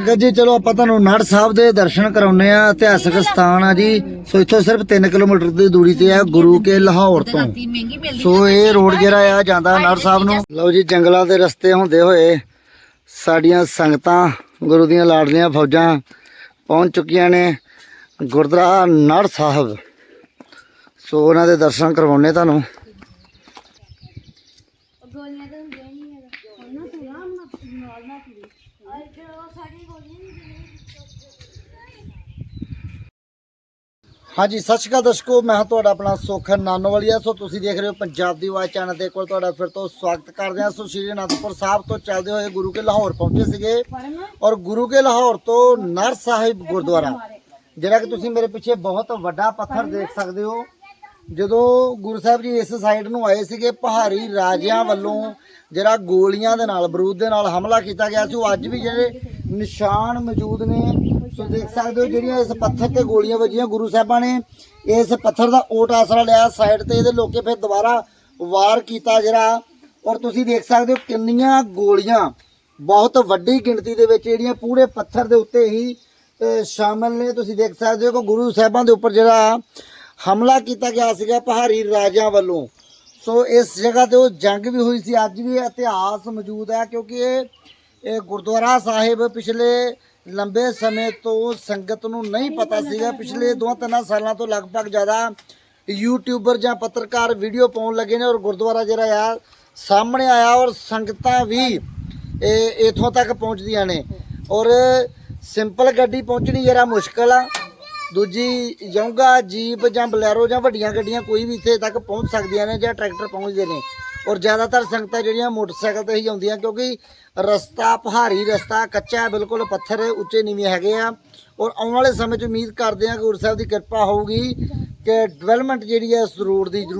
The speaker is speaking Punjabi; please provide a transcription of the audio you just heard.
ਸੰਗਤ ਜੀ, ਚਲੋ ਆਪਾਂ ਤੁਹਾਨੂੰ ਨੜ ਸਾਹਿਬ ਦੇ ਦਰਸ਼ਨ ਕਰਾਉਨੇ ਆ ਇਤਿਹਾਸਕ ਸਥਾਨ ਆ ਜੀ। ਸੋ ਇੱਥੋਂ ਸਿਰਫ 3 ਕਿਲੋਮੀਟਰ ਦੀ ਦੂਰੀ ਤੇ ਆ, ਗੁਰੂ ਕੇ ਲਾਹੌਰ ਤੋਂ। ਸੋ ਇਹ ਰੋਡ ਜਿਹੜਾ ਆ, ਜਾਂਦਾ ਨੜ ਸਾਹਿਬ ਨੂੰ। ਲਓ ਜੀ, ਜੰਗਲਾਂ ਦੇ ਰਸਤੇ ਹੁੰਦੇ ਹੋਏ ਸਾਡੀਆਂ ਸੰਗਤਾਂ, ਗੁਰੂ ਦੀਆਂ ਲਾਡਲੀਆਂ ਫੌਜਾਂ ਪਹੁੰਚ ਚੁੱਕੀਆਂ ਨੇ ਗੁਰਦੁਆਰਾ ਨੜ ਸਾਹਿਬ। ਸੋ ਉਹਨਾਂ ਦੇ ਦਰਸ਼ਨ ਕਰਵਾਉਣੇ ਤੁਹਾਨੂੰ। ਹਾਂਜੀ ਸਤਿ ਸ਼੍ਰੀ ਅਕਾਲ ਦਰਸ਼ਕੋ ਮੈਂ ਹਾਂ ਤੁਹਾਡਾ ਆਪਣਾ ਸੋਖਨ ਨਾਨੋਵਾਲੀਆ। ਸੋ ਤੁਸੀਂ ਦੇਖ ਰਹੇ ਹੋ ਪੰਜਾਬ ਦੀ ਆਵਾਜ਼ ਚੈਨਲ ਦੇ ਕੋਲ ਤੁਹਾਡਾ ਫਿਰ ਤੋਂ ਸਵਾਗਤ ਕਰਦੇ ਹਾਂ। ਸੋ ਸ਼੍ਰੀ ਅਨੰਦਪੁਰ ਸਾਹਿਬ ਤੋਂ ਚੱਲਦੇ ਹੋਏ ਗੁਰੂ ਕੇ ਲਾਹੌਰ ਪਹੁੰਚੇ ਸੀਗੇ। ਔਰ ਗੁਰੂ ਕੇ ਲਾਹੌਰ ਤੋਂ ਨਰ ਸਾਹਿਬ ਗੁਰਦੁਆਰਾ ਜਿਹੜਾ ਕਿ ਤੁਸੀਂ ਮੇਰੇ ਪਿੱਛੇ ਬਹੁਤ ਵੱਡਾ ਪੱਥਰ ਦੇਖ ਸਕਦੇ ਹੋ। ਜਦੋਂ ਗੁਰੂ ਸਾਹਿਬ ਜੀ ਇਸ ਸਾਈਡ ਨੂੰ ਆਏ ਸੀਗੇ ਪਹਾੜੀ ਰਾਜਿਆਂ ਵੱਲੋਂ ਜਿਹੜਾ ਗੋਲੀਆਂ ਦੇ ਨਾਲ ਬਰੂਦ ਦੇ ਨਾਲ ਹਮਲਾ ਕੀਤਾ ਗਿਆ ਸੀ ਉਹ ਅੱਜ ਵੀ ਜਿਹੜੇ ਨਿਸ਼ਾਨ ਮੌਜੂਦ ਨੇ ਸੋ ਦੇਖ ਸਕਦੇ ਹੋ ਜਿਹੜੀਆਂ ਇਸ ਪੱਥਰ ਤੇ ਗੋਲੀਆਂ ਵੱਜੀਆਂ ਗੁਰੂ ਸਾਹਿਬਾਂ ਨੇ ਇਸ ਪੱਥਰ ਦਾ ਓਟ ਆਸਰਾ ਲਿਆ ਸਾਈਡ ਤੇ ਇਹਦੇ ਲੋਕੇ ਫਿਰ ਦੁਬਾਰਾ ਵਾਰ ਕੀਤਾ ਜਿਹੜਾ ਔਰ ਤੁਸੀਂ ਦੇਖ ਸਕਦੇ ਹੋ ਕਿੰਨੀਆਂ ਗੋਲੀਆਂ ਬਹੁਤ ਵੱਡੀ ਗਿਣਤੀ ਦੇ ਵਿੱਚ ਜਿਹੜੀਆਂ ਪੂਰੇ ਪੱਥਰ ਦੇ ਉੱਤੇ ਹੀ ਅਹ, ਸ਼ਾਮਲ ਨੇ। ਤੁਸੀਂ ਦੇਖ ਸਕਦੇ ਹੋ ਕਿ ਗੁਰੂ ਸਾਹਿਬਾਂ ਦੇ ਉੱਪਰ ਜਿਹੜਾ ਹਮਲਾ ਕੀਤਾ ਗਿਆ ਸੀਗਾ ਪਹਾੜੀ ਰਾਜਿਆਂ ਵੱਲੋਂ। ਸੋ ਇਸ ਜਗ੍ਹਾ ਤੇ ਉਹ ਜੰਗ ਵੀ ਹੋਈ ਸੀ ਅੱਜ ਵੀ ਇਤਿਹਾਸ ਮੌਜੂਦ ਹੈ ਕਿਉਂਕਿ ਇਹ ਇਹ ਗੁਰਦੁਆਰਾ ਸਾਹਿਬ ਪਿਛਲੇ ਲੰਬੇ ਸਮੇਂ ਤੋਂ ਸੰਗਤ ਨੂੰ ਨਹੀਂ ਪਤਾ ਸੀਗਾ। ਪਿਛਲੇ ਦੋ ਤਿੰਨ ਸਾਲਾਂ ਤੋਂ ਲਗਭਗ ਜ਼ਿਆਦਾ ਯੂਟਿਊਬਰ ਜਾਂ ਪੱਤਰਕਾਰ ਵੀਡੀਓ ਪਾਉਣ ਲੱਗੇ ਨੇ ਔਰ ਗੁਰਦੁਆਰਾ ਜਿਹੜਾ ਆ ਸਾਹਮਣੇ ਆਇਆ ਔਰ ਸੰਗਤਾਂ ਵੀ ਇਹ ਇਥੋਂ ਤੱਕ ਪਹੁੰਚਦੀਆਂ ਨੇ। ਔਰ ਸਿੰਪਲ ਗੱਡੀ ਪਹੁੰਚਣੀ ਜਰਾ ਮੁਸ਼ਕਲ ਆ। ਦੂਜੀ ਯੋਂਗਾ, ਜੀਪ ਜਾਂ ਬਲੈਰੋ ਜਾਂ ਵੱਡੀਆਂ ਗੱਡੀਆਂ ਕੋਈ ਵੀ ਇੱਥੇ ਤੱਕ ਪਹੁੰਚ ਸਕਦੀਆਂ ਨੇ ਜਾਂ ਟਰੈਕਟਰ ਪਹੁੰਚਦੇ ਨੇ। ਔਰ ਜ਼ਿਆਦਾਤਰ ਸੰਗਤਾਂ ਜਿਹੜੀਆਂ ਮੋਟਰਸਾਈਕਲ ਤੇ ਹੀ ਆਉਂਦੀਆਂ ਕਿਉਂਕਿ ਰਸਤਾ, ਪਹਾੜੀ ਰਸਤਾ, ਕੱਚਾ ਹੈ ਬਿਲਕੁਲ ਪੱਥਰ, ਉੱਚੇ ਨੀਵੇਂ ਹੈਗੇ ਆ। ਔਰ ਆਉਣ ਵਾਲੇ ਸਮੇਂ 'ਚ ਉਮੀਦ ਕਰਦੇ ਹਾਂ ਕਿ ਗੁਰੂ ਸਾਹਿਬ ਦੀ ਕਿਰਪਾ ਹੋਊਗੀ ਕਿ ਡਿਵੈਲਪਮੈਂਟ ਜਿਹੜੀ ਹੈ ਇਸ ਰੋਡ ਦੀ ਜ਼ਰੂਰ